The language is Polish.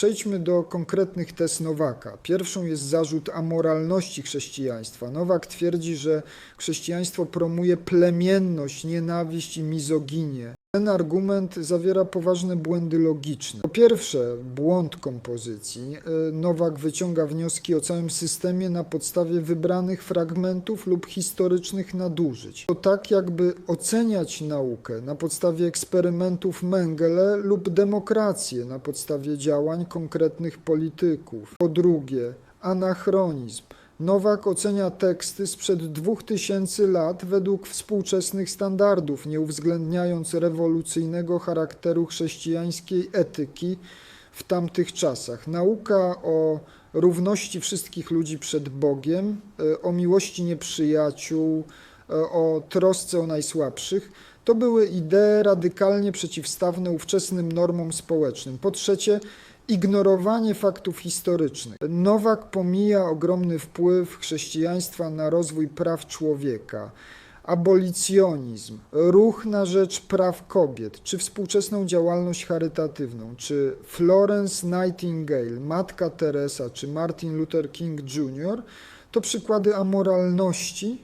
Przejdźmy do konkretnych tez Nowaka. Pierwszą jest zarzut amoralności chrześcijaństwa. Nowak twierdzi, że chrześcijaństwo promuje plemienność, nienawiść i mizoginię. Ten argument zawiera poważne błędy logiczne. Po pierwsze, błąd kompozycji. E, Nowak wyciąga wnioski o całym systemie na podstawie wybranych fragmentów lub historycznych nadużyć. To tak, jakby oceniać naukę na podstawie eksperymentów Mengele lub demokrację na podstawie działań konkretnych polityków. Po drugie, anachronizm. Nowak ocenia teksty sprzed 2000 lat według współczesnych standardów, nie uwzględniając rewolucyjnego charakteru chrześcijańskiej etyki w tamtych czasach. Nauka o równości wszystkich ludzi przed Bogiem, e, o miłości nieprzyjaciół, e, o trosce o najsłabszych, to były idee radykalnie przeciwstawne ówczesnym normom społecznym. Po trzecie, ignorowanie faktów historycznych. Nowak pomija ogromny wpływ chrześcijaństwa na rozwój praw człowieka, abolicjonizm, ruch na rzecz praw kobiet, czy współczesną działalność charytatywną, czy Florence Nightingale, Matka Teresa, czy Martin Luther King Jr. to przykłady amoralności